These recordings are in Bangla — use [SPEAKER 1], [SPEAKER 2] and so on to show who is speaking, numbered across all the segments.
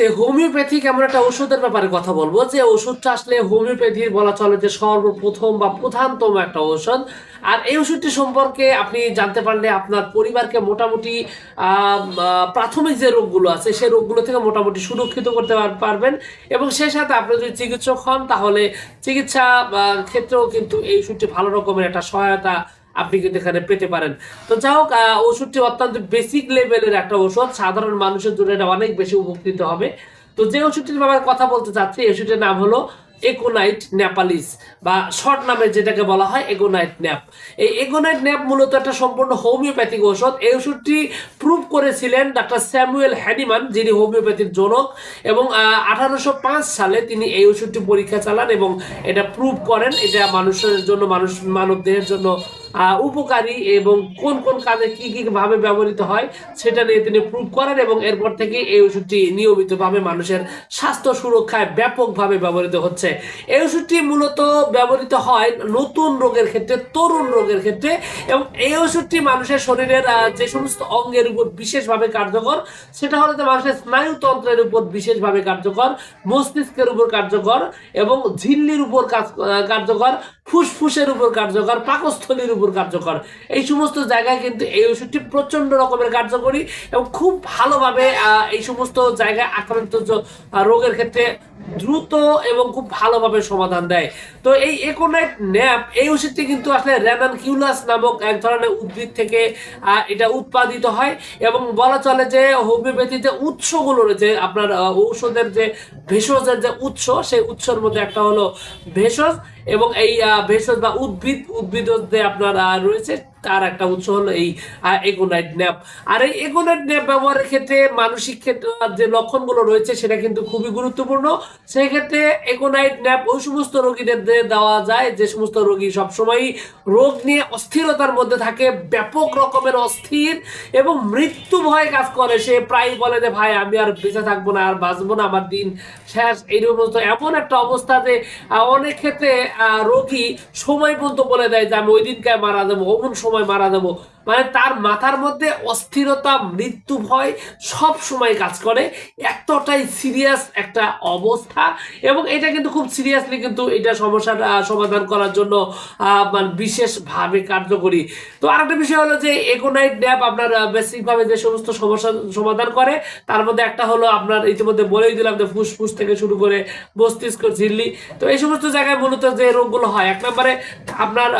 [SPEAKER 1] ভিডিওতে হোমিওপ্যাথিক এমন একটা ওষুধের ব্যাপারে কথা বলব? যে ওষুধটা আসলে হোমিওপ্যাথির বলা চলে যে সর্বপ্রথম বা প্রধানতম একটা ঔষধ। আর এই ওষুধটি সম্পর্কে আপনি জানতে পারলে আপনার পরিবারকে মোটামুটি প্রাথমিক যে রোগগুলো আছে সেই রোগগুলো থেকে মোটামুটি সুরক্ষিত করতে পারবেন। এবং সেই সাথে আপনি যদি চিকিৎসক হন, তাহলে চিকিৎসা ক্ষেত্রেও কিন্তু এই ওষুধটি ভালো রকমের একটা সহায়তা আপনি কিন্তু এখানে পেতে পারেন। তো যাই হোক ওষুধটি অত্যন্ত বেসিক লেভেলের একটা ওষুধ। সাধারণ মানুষের জন্য এটা অনেক বেশি উপকৃত হবে। তো যে ওষুধটির ব্যাপারে কথা বলতে চাচ্ছি, এই নাম হলো একোনাইট নেপালিস বা শর্ট নামে যেটাকে বলা হয় এগোনাইট ন্যাপ এই এগোনাইট ন্যাপ মূলত একটা সম্পূর্ণ হোমিওপ্যাথিক ওষুধ। এই ওষুধটি প্রুভ করেছিলেন ডাক্তার স্যামুয়েল হ্যানিমান যিনি হোমিওপ্যাথির জনক, এবং আঠারোশো পাঁচ সালে তিনি এই ওষুধটি পরীক্ষা চালান এবং এটা প্রুভ করেন। এটা মানুষের জন্য, মানুষ মানব দেহের জন্য উপকারী এবং কোন কোন কাজে কি কি ভাবে ব্যবহৃত হয় সেটা নিয়ে তিনি প্রুভ করেন এবং এরপর থেকে এই ওষুধটি নিয়মিতভাবে মানুষের স্বাস্থ্য সুরক্ষায় ব্যাপকভাবে ব্যবহৃত হচ্ছে। এই ওষুধটি মূলত ব্যবহৃত হয় নতুন রোগের ক্ষেত্রে, তরুণ রোগের ক্ষেত্রে এবং এই ওষুধটি মানুষের শরীরের যে সমস্ত অঙ্গের উপর বিশেষভাবে কার্যকর, সেটা হলো মানুষের স্নায়ুতন্ত্রের উপর বিশেষভাবে কার্যকর, মস্তিষ্কের উপর কার্যকর এবং ঝিল্লির উপর কার্যকর, ফুসফুসের উপর কার্যকর, পাকস্থলীর উপর কার্যকর। এই সমস্ত জায়গায় কিন্তু এই ওষুধটি প্রচণ্ড রকমের কার্যকরী এবং খুব ভালোভাবে এই সমস্ত জায়গায় আক্রান্ত রোগের ক্ষেত্রে দ্রুত এবং খুব ভালোভাবে সমাধান দেয়। তো এই একোনাইট ন্যাপ এই ওষুধটি কিন্তু আসলে র্যানান কিউলাস নামক এক ধরনের উদ্ভিদ থেকে এটা উৎপাদিত হয় এবং বলা চলে যে হোমিওপ্যাথিতে উৎসগুলো রয়েছে আপনার ঔষধের যে ভেষজের যে উৎস, সেই উৎসের মধ্যে একটা হলো ভেষজ এবং এই ভেষজ বা উদ্ভিদ উদ্ভিদ যে আপনার রয়েছে তার একটা উৎস হলো এই এগোনাইট ন্যাপ। আর এই এগোনাইট ন্যাপ ব্যবহারের ক্ষেত্রে মানসিক ক্ষেত্রে, যে লক্ষণগুলো রয়েছে সেটা কিন্তু খুবই গুরুত্বপূর্ণ। সেই ক্ষেত্রে এগোনাইট ন্যাপ ওই সমস্ত রোগীদের দেওয়া যায়, যে সমস্ত রোগী সবসময়ই রোগ নিয়ে অস্থিরতার মধ্যে থাকে, ব্যাপক রকমের অস্থির এবং মৃত্যু ভয় কাজ করে। সে প্রায় বলে যে, ভাই, আমি আর বেঁচে থাকব না, আর বাঁচবো না, আমার দিন শেষ। এইরকম এমন একটা অবস্থা যে অনেক ক্ষেত্রে রোগী সময় পর্যন্ত বলে দেয় যে, আমি ওই দিনকায় মারা যাব। অমন সময় মারা যাব মানে তার মাথার মধ্যে অস্থিরতা, মৃত্যু ভয় সব সময় কাজ করে। এতটাই সিরিয়াস একটা অবস্থা এবং এটা কিন্তু খুব সিরিয়াসলি কিন্তু এটা সমস্যার সমাধান করার জন্য মানে বিশেষভাবে কার্যকরী। তো আরেকটা বিষয় হলো যে একোনাইট ড্যাপ আপনার বেসিকভাবে যে সমস্ত সমস্যা সমাধান করে, তার মধ্যে একটা হলো আপনার ইতিমধ্যে বলেই দিলাম যে ফুসফুস থেকে শুরু করে মস্তিষ্ক ঝিল্লি। তো এই সমস্ত জায়গায় মূলত যে রোগগুলো হয়, এক নম্বরে আপনার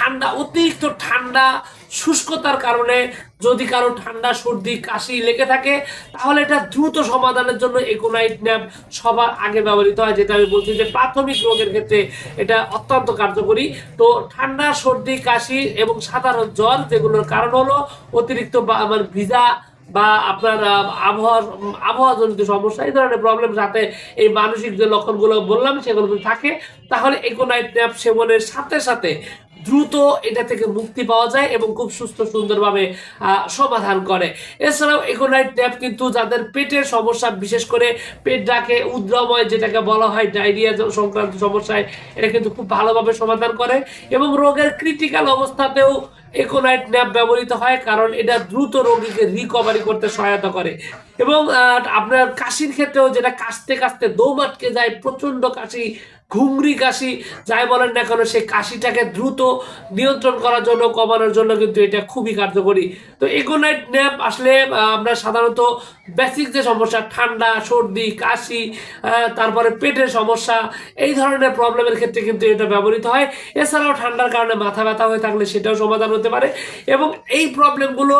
[SPEAKER 1] ঠান্ডা অতিরিক্ত ঠান্ডা শুষ্কতার কারণে যদি কারও ঠান্ডা সর্দি কাশি লেগে থাকে তাহলে এটা দ্রুত সমাধানের জন্য একোনাইট ন্যাপ সবার আগে ব্যবহৃত হয় যেটা আমি বলছি যে প্রাথমিক রোগের ক্ষেত্রে এটা অত্যন্ত কার্যকরী। তো ঠান্ডা সর্দি কাশি এবং সাধারণ জ্বর যেগুলোর কারণ হলো অতিরিক্ত বা- মানে ভিজা বা আপনার আহ, আবহাওয়া আবহাওয়াজনিত সমস্যা এই ধরনের প্রবলেম সাথে এই মানসিক যে লক্ষণগুলো বললাম সেগুলো যদি থাকে তাহলে একোনাইট ন্যাপ সেবনের সাথে সাথে দ্রুত এটা থেকে মুক্তি পাওয়া যায় এবং খুব সুস্থ, সুন্দরভাবে সমাধান করে। এছাড়াও একোনাইট ট্যাপ কিন্তু যাদের পেটের সমস্যা, বিশেষ করে পেট ডাকে, উদ্রময় যেটাকে বলা হয়, ডায়রিয়া সংক্রান্ত সমস্যায়, এটা কিন্তু খুব ভালোভাবে সমাধান করে এবং রোগের ক্রিটিক্যাল অবস্থাতেও একোনাইট ন্যাপ ব্যবহৃত হয় কারণ এটা দ্রুত রোগীকে রিকভারি করতে সহায়তা করে। এবং আপনার কাশির ক্ষেত্রেও যেটা কাশতে কাশতে দম আটকে যায়, প্রচণ্ড কাশি ঘুংরি কাশি, যাই বলেন না কেন, সেই কাশিটাকে দ্রুত নিয়ন্ত্রণ করার জন্য, কমানোর জন্য কিন্তু এটা খুবই কার্যকরী। তো এগোনাইট ন্যাপ আসলে আমরা সাধারণত বেসিক যে সমস্যা, ঠান্ডা, সর্দি, কাশি তারপরে পেটের সমস্যা, এই ধরনের প্রবলেমের ক্ষেত্রে কিন্তু এটা ব্যবহৃত হয়। এছাড়াও ঠান্ডার কারণে মাথা ব্যথা হয়ে থাকলে সেটাও সমাধান হতে পারে এবং এই প্রবলেমগুলো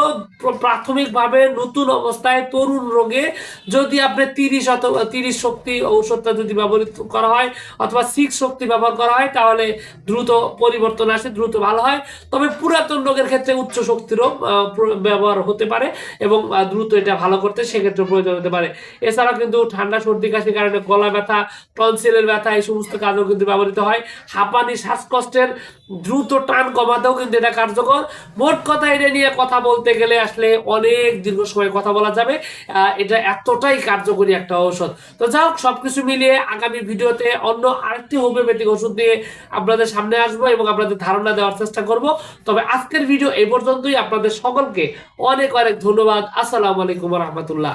[SPEAKER 1] প্রাথমিকভাবে নতুন অবস্থায় তরুণ রোগে যদি আপনি তিরিশ অথবা তিরিশ শক্তি ঔষধটা যদি ব্যবহৃত করা হয় অথবা সিক্স শক্তি ব্যবহার করা হয়, তাহলে দ্রুত পরিবর্তন আসে, দ্রুত ভালো হয়। তবে পুরাতন রোগের ক্ষেত্রে উচ্চ শক্তিরও ব্যবহার হতে পারে এবং দ্রুত এটা ভালো করতে সেক্ষেত্রে প্রয়োজন হতে পারে। এছাড়াও কিন্তু ঠান্ডা, সর্দি, কাশির কারণে গলা ব্যথা, টনসিলের ব্যথা, এই সমস্ত কাজেও কিন্তু ব্যবহৃত হয়। হাঁপানি, শ্বাসকষ্টের দ্রুত টান কমাতেও কিন্তু এটা কার্যকর। মোট কথা এটা নিয়ে কথা বলতে গেলে আসলে অনেক দীর্ঘ সময় কথা বলা যাবে। এটা এতটাই কার্যকরী একটা ঔষধ। তো যাই হোক, সবকিছু মিলিয়ে আগামী ভিডিওতে অন্য আরেকটি হোমিওপ্যাথিক ওষুধ দিয়ে আপনাদের সামনে আসব এবং আপনাদের ধারণা দেওয়ার চেষ্টা করব। তবে আজকের ভিডিও এই পর্যন্তই। আপনাদের সকলকে অনেক অনেক ধন্যবাদ। আসসালামু আলাইকুম রহমতুল্লাহ।